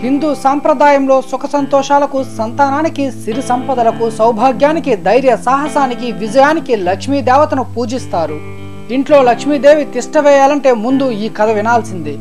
హిందూ సాంప్రదాయంలో సుఖ సంతోషాలకు సంతానానికి సిరి సంపదలకు సౌభాగ్యానికి ధైర్య సాహసానికి విజయానికి లక్ష్మీ దేవతను పూజిస్తారు. ఇంట్లో లక్ష్మీదేవి తిష్ట వేయాలంటే ముందు ఈ కథ వినాల్సిందే.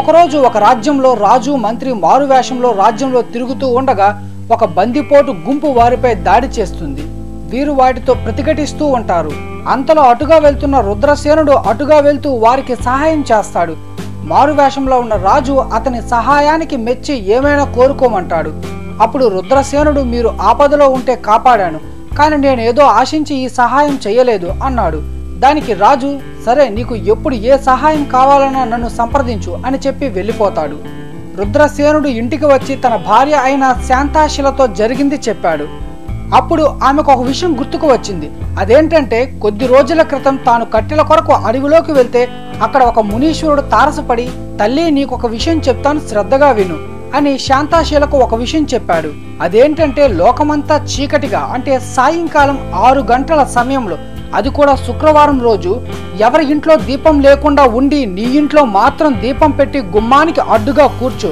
ఒకరోజు ఒక రాజ్యంలో రాజు మంత్రి మారువేషంలో రాజ్యంలో తిరుగుతూ ఉండగా ఒక బందిపోటు గుంపు వారిపై దాడి చేస్తుంది. వీరు వాటితో ప్రతిఘటిస్తూ ఉంటారు. అంతలో అటుగా వెళ్తున్న రుద్రసేనుడు అటుగా వెళ్తూ వారికి సహాయం చేస్తాడు. మారువేషంలో ఉన్న రాజు అతని సహాయానికి మెచ్చి ఏమైనా కోరుకోమంటాడు. అప్పుడు రుద్రసేనుడు మీరు ఆపదలో ఉంటే కాపాడాను కానీ నేను ఏదో ఆశించి ఈ సహాయం చేయలేదు అన్నాడు. దానికి రాజు సరే నీకు ఎప్పుడు ఏ సహాయం కావాలన్నా నన్ను సంప్రదించు అని చెప్పి వెళ్ళిపోతాడు. రుద్రసేనుడు ఇంటికి వచ్చి తన భార్య అయిన శాంతాశిలతో జరిగింది చెప్పాడు. అప్పుడు ఆమెకు ఒక విషయం గుర్తుకు వచ్చింది. అదేంటంటే కొద్ది రోజుల క్రితం తాను కట్టెల కొరకు అడవిలోకి వెళ్తే అక్కడ ఒక మునీశ్వరుడు తారసపడి తల్లి నీకు ఒక విషయం చెప్తాను శ్రద్ధగా విను అని శాంతాశీలకు ఒక విషయం చెప్పాడు. అదేంటంటే లోకమంతా చీకటిగా అంటే సాయంకాలం ఆరు గంటల సమయంలో అది కూడా శుక్రవారం రోజు ఎవరి ఇంట్లో దీపం లేకుండా ఉండి నీ ఇంట్లో మాత్రం దీపం పెట్టి గుమ్మానికి అడ్డుగా కూర్చో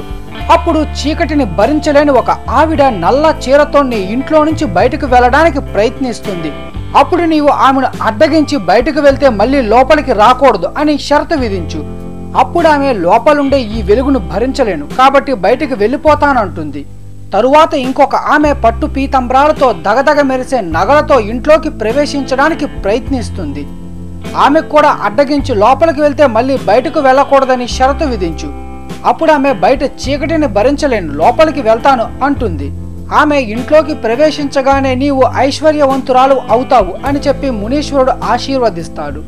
అప్పుడు చీకటిని భరించలేని ఒక ఆవిడ నల్ల చీరతో నీ ఇంట్లో నుంచి బయటకు వెళ్ళడానికి ప్రయత్నిస్తుంది. అప్పుడు నీవు ఆమెను అడ్డగించి బయటకు వెళ్తే మళ్ళీ లోపలికి రాకూడదు అని షరతు విధించు. అప్పుడు ఆమె లోపలుండే ఈ వెలుగును భరించలేను కాబట్టి బయటకు వెళ్ళిపోతానంటుంది. తరువాత ఇంకొక ఆమె పట్టు పీతంబ్రాలతో దగదగ మెరిసే నగలతో ఇంట్లోకి ప్రవేశించడానికి ప్రయత్నిస్తుంది. ఆమె కూడా అడ్డగించి లోపలికి వెళ్తే మళ్ళీ బయటకు వెళ్ళకూడదని షరతు విధించు. అప్పుడు ఆమె బయట చీకటిని భరించలేను లోపలికి వెళ్తాను అంటుంది. ఆమె ఇంట్లోకి ప్రవేశించగానే నీవు ఐశ్వర్యవంతురాలు అవుతావు అని చెప్పి మునీశ్వరుడు ఆశీర్వదిస్తాడు.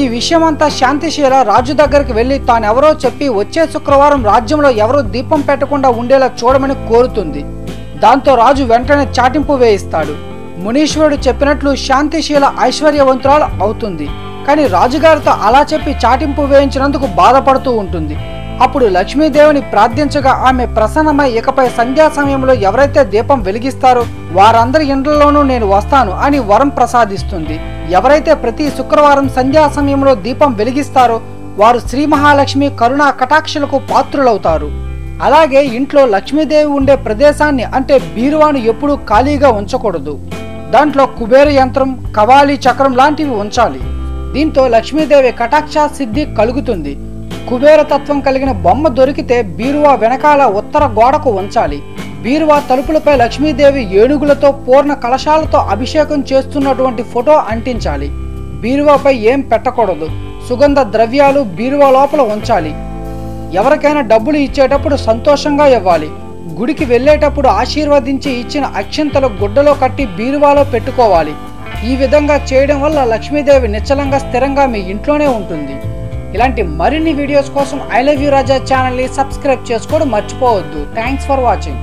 ఈ విషయమంతా శాంతిశీల రాజు దగ్గరికి వెళ్ళి తానెవరో చెప్పి వచ్చే శుక్రవారం రాజ్యంలో ఎవరూ దీపం పెట్టకుండా ఉండేలా చూడమని కోరుతుంది. దాంతో రాజు వెంటనే చాటింపు వేయిస్తాడు. మునీశ్వరుడు చెప్పినట్లు శాంతిశీల ఐశ్వర్యవంతురాలు అవుతుంది. కానీ రాజుగారితో అలా చెప్పి చాటింపు వేయించినందుకు బాధపడుతూ ఉంటుంది. అప్పుడు లక్ష్మీదేవిని ప్రార్థించగా ఆమె ప్రసన్నమై ఇకపై సంధ్యా సమయంలో ఎవరైతే దీపం వెలిగిస్తారో వారందరి ఇండ్లలోనూ నేను వస్తాను అని వరం ప్రసాదిస్తుంది. ఎవరైతే ప్రతి శుక్రవారం సంధ్యా సమయంలో దీపం వెలిగిస్తారో వారు శ్రీ మహాలక్ష్మి కరుణా కటాక్షలకు పాత్రులవుతారు. అలాగే ఇంట్లో లక్ష్మీదేవి ఉండే ప్రదేశాన్ని అంటే బీరువాను ఎప్పుడూ ఖాళీగా ఉంచకూడదు. దాంట్లో కుబేర యంత్రం కవాలి చక్రం లాంటివి ఉంచాలి. దీంతో లక్ష్మీదేవి కటాక్ష సిద్ధి కలుగుతుంది. కుబేర తత్వం కలిగిన బొమ్మ దొరికితే బీరువా వెనకాల ఉత్తర గోడకు ఉంచాలి బీరువా తలుపులపై లక్ష్మీదేవి ఏనుగులతో పూర్ణ కలశాలతో అభిషేకం చేస్తున్నటువంటి ఫోటో అంటించాలి. బీరువాపై ఏం పెట్టకూడదు. సుగంధ ద్రవ్యాలు బీరువా లోపల ఉంచాలి. ఎవరికైనా డబ్బులు ఇచ్చేటప్పుడు సంతోషంగా ఇవ్వాలి. గుడికి వెళ్ళేటప్పుడు ఆశీర్వదించి ఇచ్చిన అక్షంతలు గుడ్డలో కట్టి బీరువాలో పెట్టుకోవాలి. ఈ విధంగా చేయడం వల్ల లక్ష్మీదేవి నిశ్చలంగా స్థిరంగా మీ ఇంట్లోనే ఉంటుంది. ఇలాంటి మరిన్ని వీడియోస్ కోసం ఐ లవ్ యూ రాజా ఛానల్ని సబ్స్క్రైబ్ చేసుకోవడం మర్చిపోవద్దు. Thanks for watching